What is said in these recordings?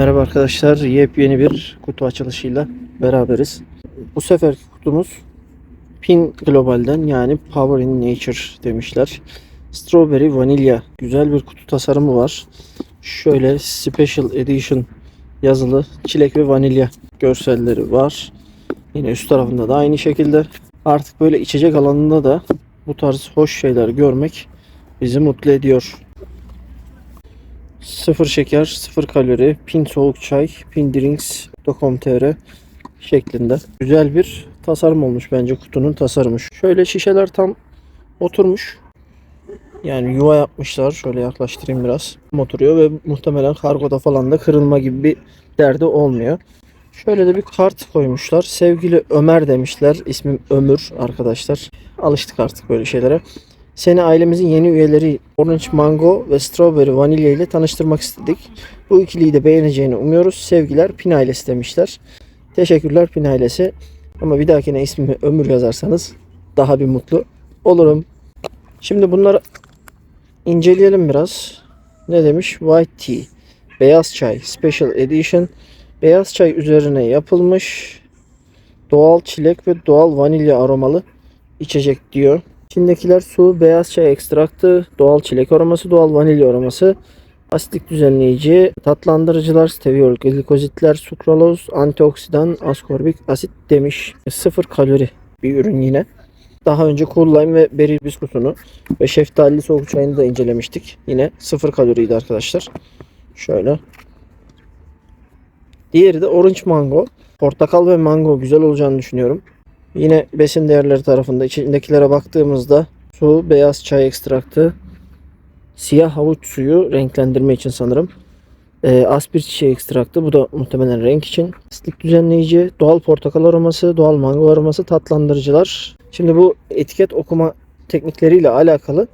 Merhaba arkadaşlar, yepyeni bir kutu açılışıyla beraberiz. Bu seferki kutumuz Pin Global'den yani Power in Nature demişler. Strawberry Vanilya güzel bir kutu tasarımı var. Şöyle Special Edition yazılı çilek ve vanilya görselleri var. Yine üst tarafında da aynı şekilde. Artık böyle içecek alanında da bu tarz hoş şeyler görmek bizi mutlu ediyor. Sıfır şeker, sıfır kalori, pin soğuk çay, pin drinks.com.tr şeklinde. Güzel bir tasarım olmuş bence kutunun tasarımı. Şöyle şişeler tam oturmuş. Yani yuva yapmışlar. Şöyle yaklaştırayım biraz. Oturuyor ve muhtemelen kargoda falan da kırılma gibi bir derdi olmuyor. Şöyle de bir kart koymuşlar. Sevgili Ömer demişler. İsmim Ömür arkadaşlar. Alıştık artık böyle şeylere. Seni ailemizin yeni üyeleri Orange Mango ve Strawberry Vanilya ile tanıştırmak istedik. Bu ikiliyi de beğeneceğini umuyoruz. Sevgiler Pin ailesi demişler. Teşekkürler Pin ailesi. Ama bir dahakine ismimi Ömür yazarsanız daha bir mutlu olurum. Şimdi bunları inceleyelim biraz. Ne demiş? White Tea. Beyaz çay. Special Edition. Beyaz çay üzerine yapılmış. Doğal çilek ve doğal vanilya aromalı içecek diyor. İçindekiler su, beyaz çay ekstraktı, doğal çilek aroması, doğal vanilya aroması, asitlik düzenleyici, tatlandırıcılar, steviol, glikozitler, sukraloz, antioksidan, askorbik asit demiş. Sıfır kalori bir ürün yine. Daha önce Cool Lime ve Berry biskutunu ve şeftali soğuk çayını da incelemiştik. Yine sıfır kaloriydi arkadaşlar. Şöyle. Diğeri de Orange Mango. Portakal ve mango güzel olacağını düşünüyorum. Yine besin değerleri tarafında içindekilere baktığımızda su, beyaz çay ekstraktı, siyah havuç suyu renklendirme için sanırım. E, aspir çiçeği ekstraktı. Bu da muhtemelen renk için. Asitlik düzenleyici, doğal portakal aroması, doğal mango aroması, tatlandırıcılar. Şimdi bu etiket okuma teknikleriyle alakalı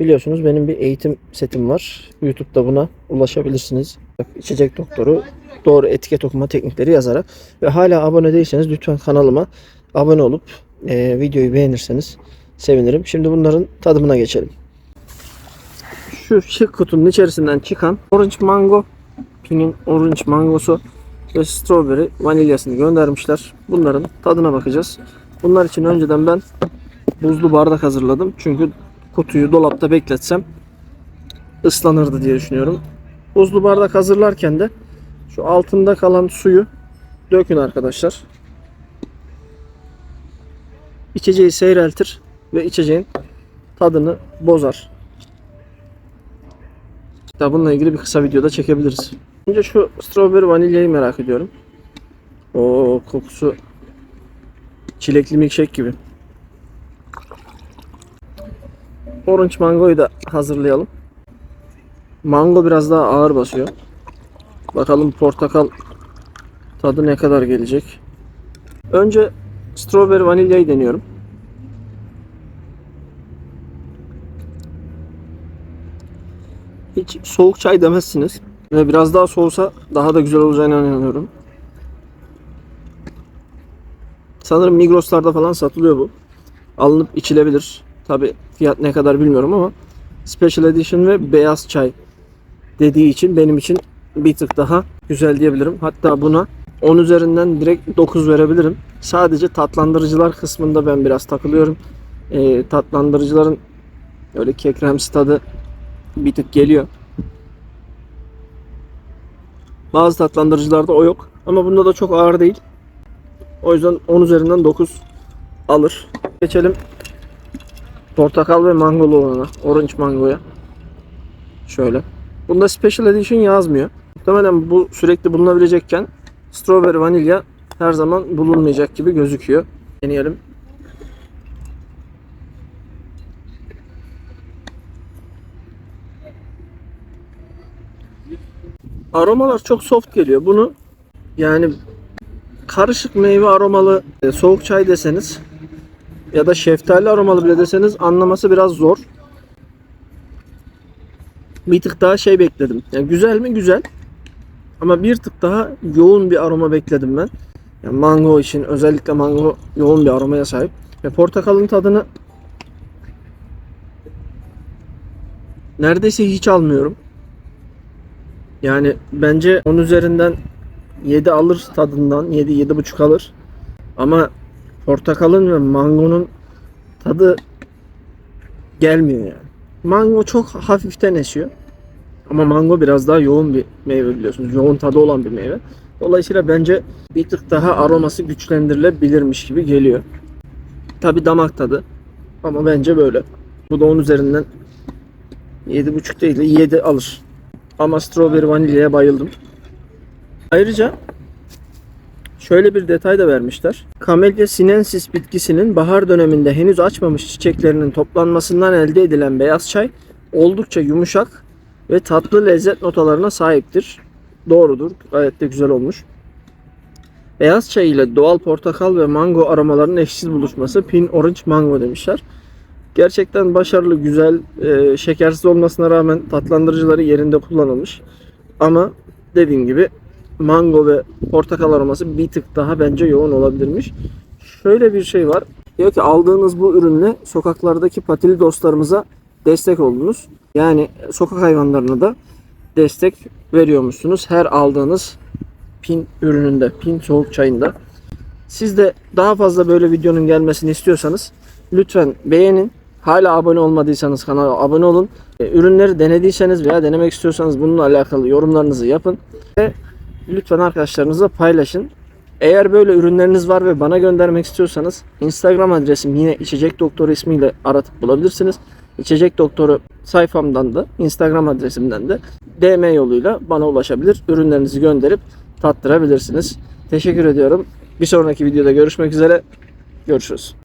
biliyorsunuz benim bir eğitim setim var. YouTube'da buna ulaşabilirsiniz. İçecek doktoru doğru etiket okuma teknikleri yazarak ve hala abone değilseniz lütfen kanalıma abone olup e, videoyu beğenirseniz sevinirim. Şimdi bunların tadımına geçelim. Şu şık kutunun içerisinden çıkan Orange Mango, Pin'in Orange Mangosu ve Strawberry vanilyasını göndermişler. Bunların tadına bakacağız. Bunlar için önceden ben buzlu bardak hazırladım. Çünkü kutuyu dolapta bekletsem ıslanırdı diye düşünüyorum. Buzlu bardak hazırlarken de şu altında kalan suyu dökün arkadaşlar. İçeceği seyreltir ve içeceğin tadını bozar. Hatta bununla ilgili bir kısa videoda çekebiliriz. Önce şu strawberry vanilyayı merak ediyorum. O kokusu çilekli milkshake gibi. Orange mangoyu da hazırlayalım. Mango biraz daha ağır basıyor. Bakalım portakal tadı ne kadar gelecek. Önce strawberry vanilyayı deniyorum. Hiç soğuk çay demezsiniz. Ve biraz daha soğusa daha da güzel olacağına inanıyorum. Sanırım Migros'larda falan satılıyor bu. Alınıp içilebilir. Tabi fiyat ne kadar bilmiyorum ama Special Edition ve beyaz çay dediği için benim için bir tık daha güzel diyebilirim. Hatta buna 10 üzerinden direkt 9 verebilirim. Sadece tatlandırıcılar kısmında ben biraz takılıyorum. Ee, tatlandırıcıların öyle kekremsi tadı bir tık geliyor. Bazı tatlandırıcılarda o yok. Ama bunda da çok ağır değil. O yüzden 10 üzerinden 9 alır. Geçelim portakal ve mangolu olana. Orange mangoya. Şöyle. Bunda Special Edition yazmıyor. Muhtemelen bu sürekli bulunabilecekken strawberry vanilya her zaman bulunmayacak gibi gözüküyor. Deneyelim. Aromalar çok soft geliyor. Bunu yani karışık meyve aromalı e, soğuk çay deseniz ya da şeftali aromalı bile deseniz anlaması biraz zor. Bir tık daha şey bekledim. Yani güzel mi? Güzel. Ama bir tık daha yoğun bir aroma bekledim ben. Yani mango için özellikle mango yoğun bir aromaya sahip. Ve portakalın tadını neredeyse hiç almıyorum. Yani bence 10 üzerinden 7 alır tadından. 7 7,5 alır. Ama portakalın ve mangonun tadı gelmiyor yani. Mango çok hafiften esiyor. Ama mango biraz daha yoğun bir meyve biliyorsunuz. Yoğun tadı olan bir meyve. Dolayısıyla bence bir tık daha aroması güçlendirilebilirmiş gibi geliyor. Tabi damak tadı. Ama bence böyle. Bu da 10 üzerinden 7,5 değil de 7 alır. Ama strawberry vanilyaya bayıldım. Ayrıca şöyle bir detay da vermişler. Camellia sinensis bitkisinin bahar döneminde henüz açmamış çiçeklerinin toplanmasından elde edilen beyaz çay oldukça yumuşak ve tatlı lezzet notalarına sahiptir. Doğrudur. Gayet de güzel olmuş. Beyaz çay ile doğal portakal ve mango aromalarının eşsiz buluşması Pin Orange Mango demişler. Gerçekten başarılı, güzel, e, şekersiz olmasına rağmen tatlandırıcıları yerinde kullanılmış. Ama dediğim gibi mango ve portakal aroması bir tık daha bence yoğun olabilirmiş. Şöyle bir şey var. Diyor ki aldığınız bu ürünle sokaklardaki patili dostlarımıza destek oldunuz. Yani sokak hayvanlarına da destek veriyormuşsunuz. Her aldığınız pin ürününde, pin soğuk çayında. Siz de daha fazla böyle videonun gelmesini istiyorsanız lütfen beğenin. Hala abone olmadıysanız kanala abone olun. E, Ürünleri denediyseniz veya denemek istiyorsanız bununla alakalı yorumlarınızı yapın. Ve lütfen arkadaşlarınızla paylaşın. Eğer böyle ürünleriniz var ve bana göndermek istiyorsanız Instagram adresim yine içecek doktoru ismiyle aratıp bulabilirsiniz. İçecek doktoru sayfamdan da Instagram adresimden de DM yoluyla bana ulaşabilir. Ürünlerinizi gönderip tattırabilirsiniz. Teşekkür ediyorum. Bir sonraki videoda görüşmek üzere. Görüşürüz.